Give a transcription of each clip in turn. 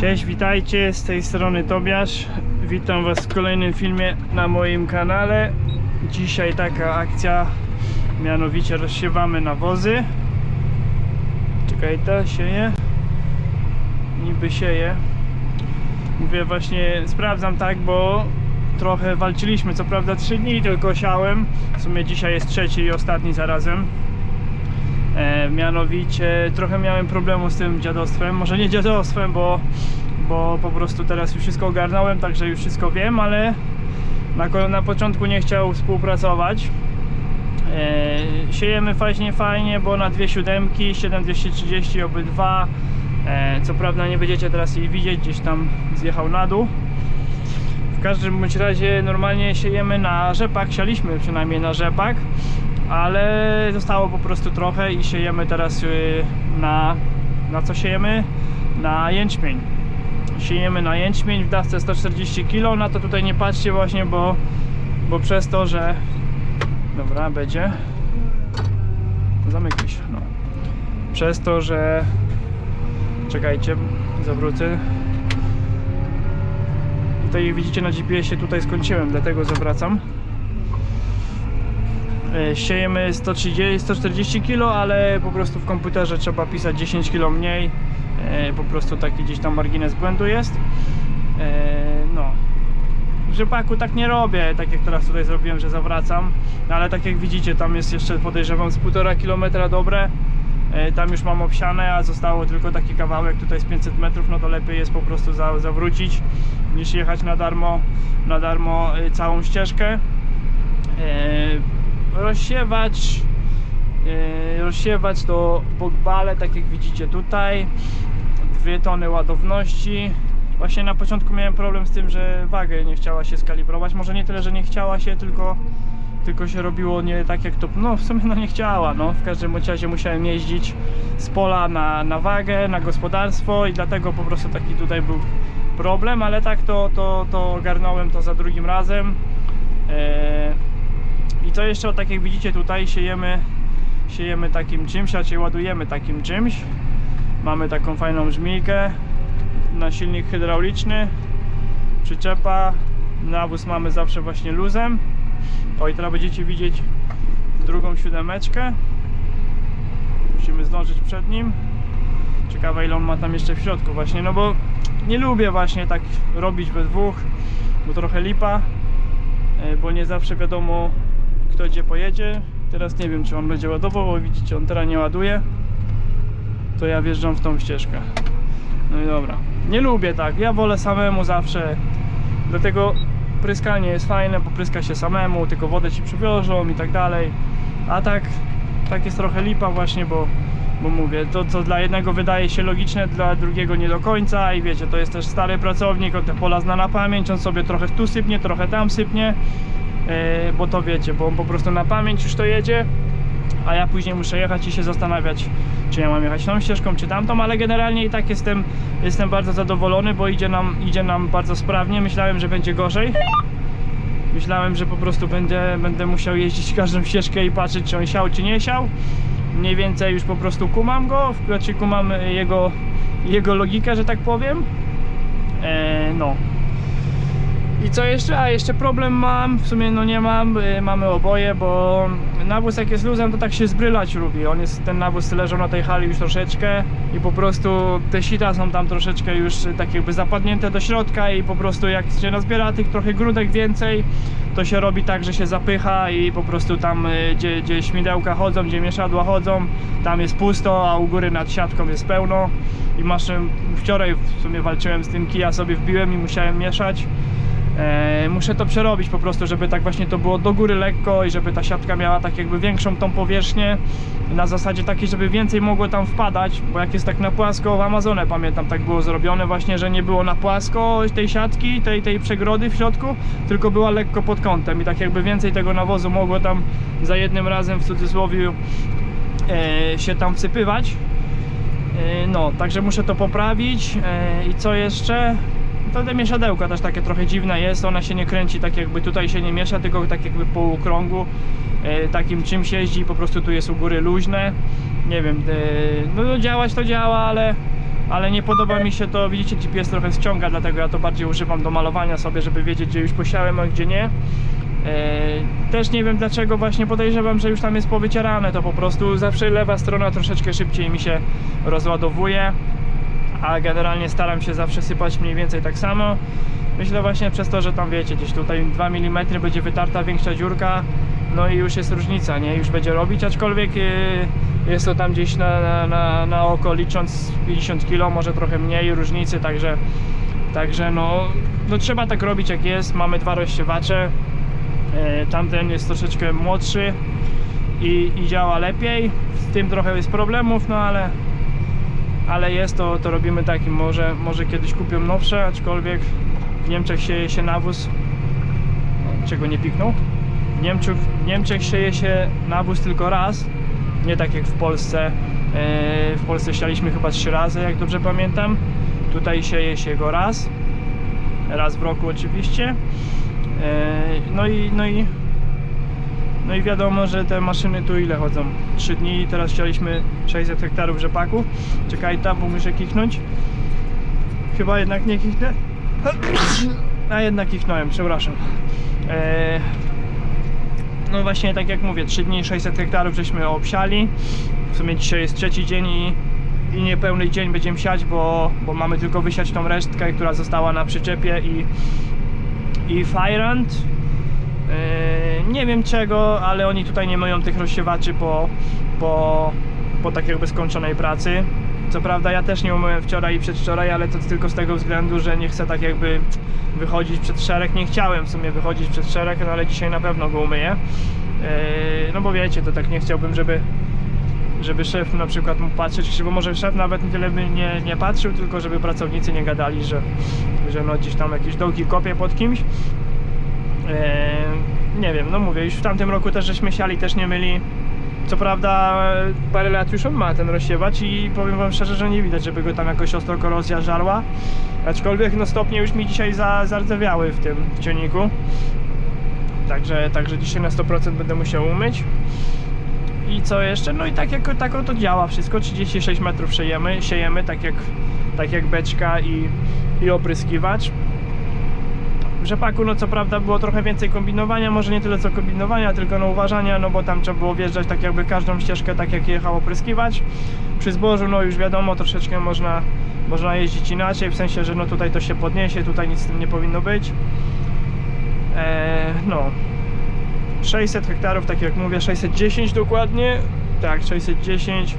Cześć, witajcie, z tej strony Tobiasz. Witam Was w kolejnym filmie na moim kanale. Dzisiaj taka akcja, mianowicie rozsiewamy nawozy. Czekaj, to sieje. Niby sieje. Mówię właśnie, sprawdzam tak, bo trochę walczyliśmy. Co prawda 3 dni tylko siałem. W sumie dzisiaj jest trzeci i ostatni zarazem. E, mianowicie trochę miałem problemu z tym dziadostwem. Może nie dziadostwem, bo, bo po prostu teraz już wszystko ogarnąłem, także już wszystko wiem, ale na, na początku nie chciał współpracować. E, siejemy fajnie, fajnie, bo na dwie siódemki, 7230 obydwa. E, co prawda nie będziecie teraz jej widzieć, gdzieś tam zjechał na dół. W każdym bądź razie normalnie siejemy na rzepak, sialiśmy przynajmniej na rzepak, ale zostało po prostu trochę i siejemy teraz y, na, na co siejemy? Na jęczmień. Siejemy na jęczmień w dawce 140 kg, na to tutaj nie patrzcie właśnie, bo, bo przez to, że dobra, będzie zamykaj się, no. Przez to, że czekajcie, zawrócę Tutaj widzicie na GPS-ie tutaj skończyłem, dlatego zawracam. E, Siejemy 130, 140 kg, ale po prostu w komputerze trzeba pisać 10 kg mniej. E, Po prostu taki gdzieś tam margines błędu jest. E, No. W rzepaku tak nie robię, tak jak teraz tutaj zrobiłem, że zawracam. No ale tak jak widzicie, tam jest jeszcze podejrzewam z 1,5 km dobre. Tam już mam obsiane, a zostało tylko taki kawałek tutaj z 500 metrów, no to lepiej jest po prostu za, zawrócić niż jechać na darmo, na darmo całą ścieżkę. Rozsiewać, e, rozsiewać to bogbale, tak jak widzicie tutaj. Dwie tony ładowności. Właśnie na początku miałem problem z tym, że wagę nie chciała się skalibrować. Może nie tyle, że nie chciała się, tylko tylko się robiło nie tak jak to, no w sumie no nie chciała, no w każdym razie musiałem jeździć z pola na, na wagę, na gospodarstwo i dlatego po prostu taki tutaj był problem, ale tak to, to, to ogarnąłem to za drugim razem Eee, i co jeszcze, tak jak widzicie tutaj siejemy siejemy takim czymś, raczej ładujemy takim czymś mamy taką fajną żmijkę na silnik hydrauliczny przyczepa nawóz mamy zawsze właśnie luzem o i teraz będziecie widzieć drugą siódemeczkę. Musimy zdążyć przed nim. Ciekawe ile on ma tam jeszcze w środku właśnie, no bo nie lubię właśnie tak robić we dwóch, bo trochę lipa, e, bo nie zawsze wiadomo kto gdzie pojedzie. Teraz nie wiem czy on będzie ładował, bo widzicie on teraz nie ładuje. To ja wjeżdżam w tą ścieżkę. No i dobra. Nie lubię tak, ja wolę samemu zawsze. Dlatego pryskanie jest fajne, bo pryska się samemu, tylko wodę ci przywiozą i tak dalej. A tak, tak jest trochę lipa właśnie, bo, bo mówię, to co dla jednego wydaje się logiczne, dla drugiego nie do końca i wiecie, to jest też stary pracownik, on te pola zna na pamięć, on sobie trochę tu sypnie, trochę tam sypnie, bo to wiecie, bo on po prostu na pamięć już to jedzie, a ja później muszę jechać i się zastanawiać, czy ja mam jechać tą ścieżką, czy tamtą, ale generalnie i tak jestem, jestem bardzo zadowolony, bo idzie nam, idzie nam bardzo sprawnie. Myślałem, że będzie gorzej. Myślałem, że po prostu będę, będę musiał jeździć każdą ścieżkę i patrzeć, czy on siał, czy nie siał. Mniej więcej już po prostu kumam go, znaczy kumam jego, jego logikę, że tak powiem. E, no. I co jeszcze? A jeszcze problem mam, w sumie no nie mam, y, mamy oboje, bo nawóz jak jest luzem to tak się zbrylać lubi. On jest, ten nawóz leżał na tej hali już troszeczkę i po prostu te sita są tam troszeczkę już y, tak jakby zapadnięte do środka i po prostu jak się nazbiera tych trochę grudek więcej, to się robi tak, że się zapycha i po prostu tam y, gdzie, gdzie śmidełka chodzą, gdzie mieszadła chodzą, tam jest pusto, a u góry nad siatką jest pełno i masz, wczoraj w sumie walczyłem z tym kija sobie wbiłem i musiałem mieszać muszę to przerobić po prostu, żeby tak właśnie to było do góry lekko i żeby ta siatka miała tak jakby większą tą powierzchnię na zasadzie takiej, żeby więcej mogło tam wpadać, bo jak jest tak na płasko w Amazonę pamiętam tak było zrobione właśnie, że nie było na płasko tej siatki, tej, tej przegrody w środku, tylko była lekko pod kątem i tak jakby więcej tego nawozu mogło tam za jednym razem w cudzysłowie e, się tam wsypywać E, no, także muszę to poprawić e, i co jeszcze? To te mieszadełka też takie trochę dziwne jest, ona się nie kręci tak jakby tutaj się nie miesza, tylko tak jakby po okrągu e, takim czymś jeździ, po prostu tu jest u góry luźne. Nie wiem, e, no działać to działa, ale ale nie podoba mi się to, widzicie GPS trochę ściąga, dlatego ja to bardziej używam do malowania sobie, żeby wiedzieć gdzie już posiałem, a gdzie nie. E, Też nie wiem dlaczego właśnie podejrzewam, że już tam jest powycierane, to po prostu zawsze lewa strona troszeczkę szybciej mi się rozładowuje, a generalnie staram się zawsze sypać mniej więcej tak samo. Myślę właśnie przez to, że tam wiecie, gdzieś tutaj 2 mm będzie wytarta większa dziurka, no i już jest różnica, nie? Już będzie robić, aczkolwiek yy, jest to tam gdzieś na, na, na, na oko licząc 50 kg, może trochę mniej różnicy, także Także no, no trzeba tak robić jak jest. Mamy dwa rozsiewacze. E, tamten jest troszeczkę młodszy i, i działa lepiej. Z tym trochę jest problemów, no ale ale jest to, to robimy taki. Może, może kiedyś kupią nowsze, aczkolwiek w Niemczech sieje się nawóz. Czego nie piknął? W Niemczech, w Niemczech sieje się nawóz tylko raz. Nie tak jak w Polsce. E, W Polsce sialiśmy chyba trzy razy, jak dobrze pamiętam. Tutaj sieje się go raz. Raz w roku oczywiście. E, No i, no i no i wiadomo, że te maszyny tu ile chodzą? 3 dni teraz chcieliśmy 600 hektarów rzepaku. Czekaj tam, bo muszę kichnąć. Chyba jednak nie kichnę. A jednak kichnąłem, przepraszam. E, No właśnie, tak jak mówię, 3 dni 600 hektarów żeśmy obsiali. W sumie dzisiaj jest trzeci dzień i, i niepełny dzień będziemy siać, bo, bo mamy tylko wysiać tą resztkę, która została na przyczepie i, i. Yy, nie wiem czego, ale oni tutaj nie mają tych rozsiewaczy po, po, po tak jakby skończonej pracy. Co prawda ja też nie umyłem wczoraj i przedwczoraj, ale to tylko z tego względu, że nie chcę tak jakby wychodzić przed szereg. Nie chciałem w sumie wychodzić przed szereg, no ale dzisiaj na pewno go umyję. Yy, no bo wiecie, to tak nie chciałbym, żeby żeby szef na przykład mógł patrzeć, bo może szef nawet nie tyle by nie, nie patrzył, tylko żeby pracownicy nie gadali, że, że no gdzieś tam jakieś dołki kopie pod kimś. Eee, nie wiem, no mówię, już w tamtym roku też żeśmy siali, też nie myli. Co prawda parę lat już on ma ten rozsiewacz i powiem wam szczerze, że nie widać, żeby go tam jakoś ostro korozja żarła. Aczkolwiek no stopnie już mi dzisiaj za, zardzewiały w tym w ciągniku. Także, także dzisiaj na 100% będę musiał umyć. I co jeszcze? No i tak jak tak to działa wszystko. 36 metrów siejemy, siejemy tak jak, tak jak beczka i, i opryskiwacz. Rzepaku, no co prawda było trochę więcej kombinowania, może nie tyle co kombinowania, tylko no uważania, no bo tam trzeba było wjeżdżać tak jakby każdą ścieżkę tak jak jechał opryskiwacz. Przy zbożu, no już wiadomo, troszeczkę można, można jeździć inaczej, w sensie, że no tutaj to się podniesie, tutaj nic z tym nie powinno być. Eee, no, 600 hektarów, tak jak mówię, 610 dokładnie. Tak, 610.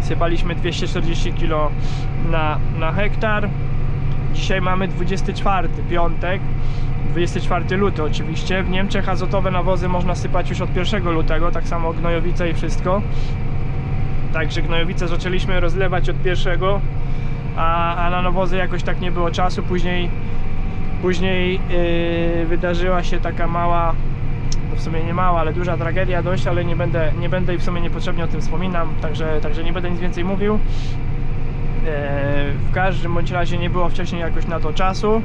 Sypaliśmy 240 kg na, na hektar. Dzisiaj mamy 24 piątek. 24 luty oczywiście. W Niemczech azotowe nawozy można sypać już od 1 lutego, tak samo gnojowice i wszystko. Także gnojowice zaczęliśmy rozlewać od 1, a, a na nawozy jakoś tak nie było czasu. Później, później yy, wydarzyła się taka mała w sumie nie mała, ale duża tragedia dość, ale nie będę, nie będę i w sumie niepotrzebnie o tym wspominam, także, także nie będę nic więcej mówił. E, w każdym bądź razie nie było wcześniej jakoś na to czasu.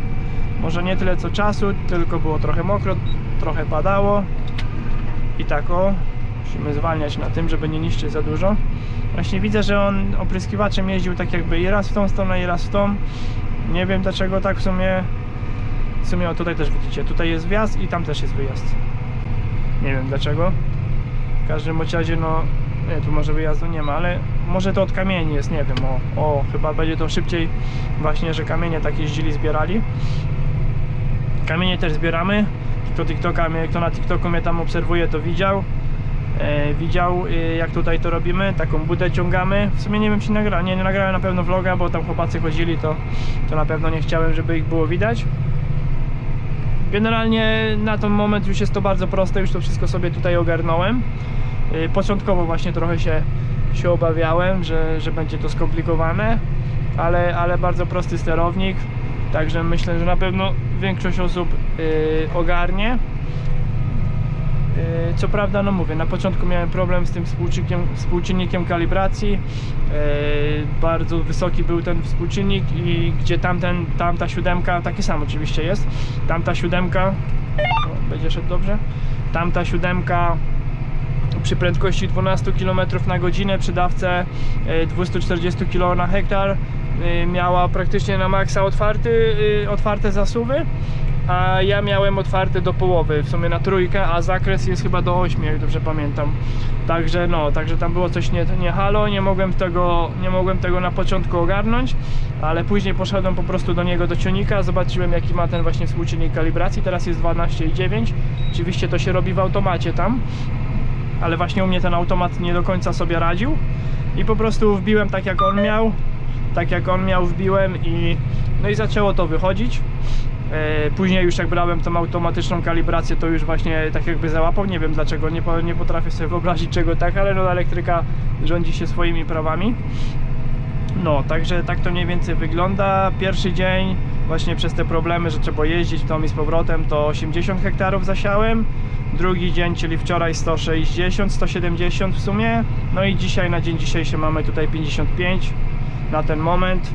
Może nie tyle co czasu, tylko było trochę mokro, trochę padało. I tak o, musimy zwalniać na tym, żeby nie niszczyć za dużo. Właśnie widzę, że on opryskiwaczem jeździł tak jakby i raz w tą stronę, i raz w tą. Nie wiem dlaczego tak w sumie. W sumie o tutaj też widzicie, tutaj jest wjazd i tam też jest wyjazd. Nie wiem dlaczego. W każdym razie, no, nie, tu może wyjazdu nie ma, ale może to od kamieni jest, nie wiem. O, o chyba będzie to szybciej, właśnie, że kamienie tak jeździli, zbierali. Kamienie też zbieramy. Kto, TikToka, kto na TikToku mnie tam obserwuje, to widział. E, widział, e, jak tutaj to robimy. Taką budę ciągamy. W sumie nie wiem, czy nagra, nie, nie nagrałem na pewno vloga, bo tam chłopacy chodzili, to, to na pewno nie chciałem, żeby ich było widać. Generalnie na ten moment już jest to bardzo proste, już to wszystko sobie tutaj ogarnąłem. Yy, Początkowo właśnie trochę się, się obawiałem, że, że będzie to skomplikowane, ale, ale bardzo prosty sterownik, także myślę, że na pewno większość osób yy, ogarnie. Yy, Co prawda, no mówię, na początku miałem problem z tym współczynnikiem, kalibracji. Bardzo wysoki był ten współczynnik i gdzie tamten, tamta siódemka, taki sam oczywiście jest. Tamta siódemka, o, będzie szedł dobrze. Tamta siódemka przy prędkości 12 km na godzinę przy dawce e, 240 kg na hektar y, miała praktycznie na maksa otwarty, y, otwarte zasuwy, a ja miałem otwarte do połowy, w sumie na trójkę, a zakres jest chyba do 8, jak dobrze pamiętam. Także no, także tam było coś nie, nie halo, nie mogłem tego, nie mogłem tego na początku ogarnąć, ale później poszedłem po prostu do niego do cionika, zobaczyłem jaki ma ten właśnie współczynnik kalibracji, teraz jest 12,9. Oczywiście to się robi w automacie tam, ale właśnie u mnie ten automat nie do końca sobie radził i po prostu wbiłem tak jak on miał, tak jak on miał wbiłem i no i zaczęło to wychodzić. E, Później już jak brałem tą automatyczną kalibrację, to już właśnie tak jakby załapał. Nie wiem dlaczego, nie, nie potrafię sobie wyobrazić czego tak, ale no elektryka rządzi się swoimi prawami. No, także tak to mniej więcej wygląda. Pierwszy dzień, właśnie przez te problemy, że trzeba jeździć w tom i z powrotem, to 80 hektarów zasiałem. Drugi dzień, czyli wczoraj 160, 170 w sumie. No i dzisiaj, na dzień dzisiejszy mamy tutaj 55 na ten moment.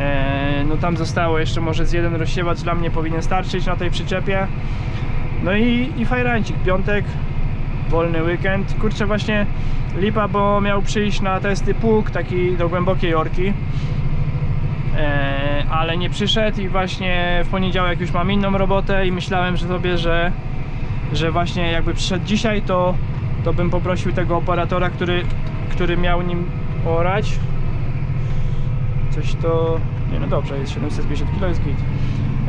Eee, no tam zostało jeszcze może z jeden rozsiewacz dla mnie powinien starczyć na tej przyczepie. No i, i fajrancik, piątek, wolny weekend. Kurczę, właśnie lipa, bo miał przyjść na testy pług taki do głębokiej orki. E, ale nie przyszedł i właśnie w poniedziałek już mam inną robotę i myślałem, że sobie, że, że właśnie jakby przyszedł dzisiaj, to, to bym poprosił tego operatora, który, który miał nim orać. Coś to... Nie no dobrze, jest 750 kg, jest git.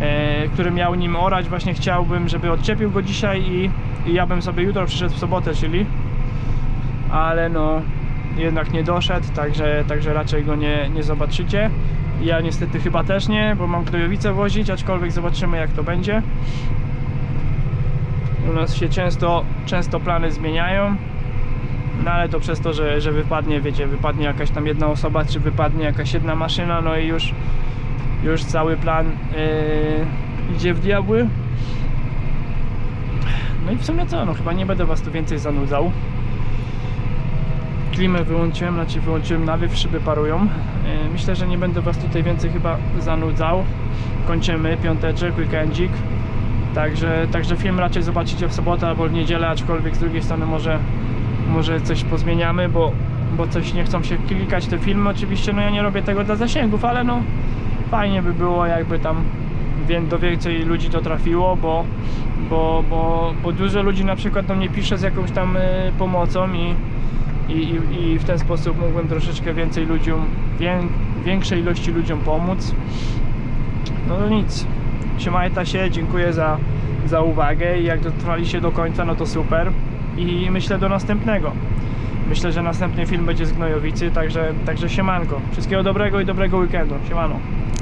E, który miał nim orać, właśnie chciałbym, żeby odczepił go dzisiaj i, i ja bym sobie jutro przyszedł w sobotę, czyli ale no jednak nie doszedł, także, także raczej go nie, nie zobaczycie. Ja niestety chyba też nie, bo mam knojowice wozić, aczkolwiek zobaczymy jak to będzie. U nas się często, często plany zmieniają. No ale to przez to, że, że wypadnie, wiecie, wypadnie jakaś tam jedna osoba, czy wypadnie jakaś jedna maszyna, no i już, już cały plan yy, idzie w diabły. No i w sumie co, no chyba nie będę was tu więcej zanudzał. Klimę wyłączyłem, znaczy wyłączyłem nawiew, szyby parują. Yy, Myślę, że nie będę was tutaj więcej chyba zanudzał. Kończymy, piąteczek, weekendzik. Także, także film raczej zobaczycie w sobotę albo w niedzielę, aczkolwiek z drugiej strony może, może coś pozmieniamy, bo, bo coś nie chcą się klikać te filmy. Oczywiście no ja nie robię tego dla zasięgów, ale no fajnie by było jakby tam do więcej ludzi to trafiło, bo, bo, bo, bo dużo ludzi na przykład do mnie pisze z jakąś tam y, pomocą i, i, i, w ten sposób mógłbym troszeczkę więcej ludziom, wię, większej ilości ludziom pomóc. No to nic. Trzymajcie się, dziękuję za, za uwagę i jak dotrwaliście do końca, no to super. I myślę do następnego. Myślę, że następny film będzie z Gnojowicy, także, także siemanko. Wszystkiego dobrego i dobrego weekendu. Siemano.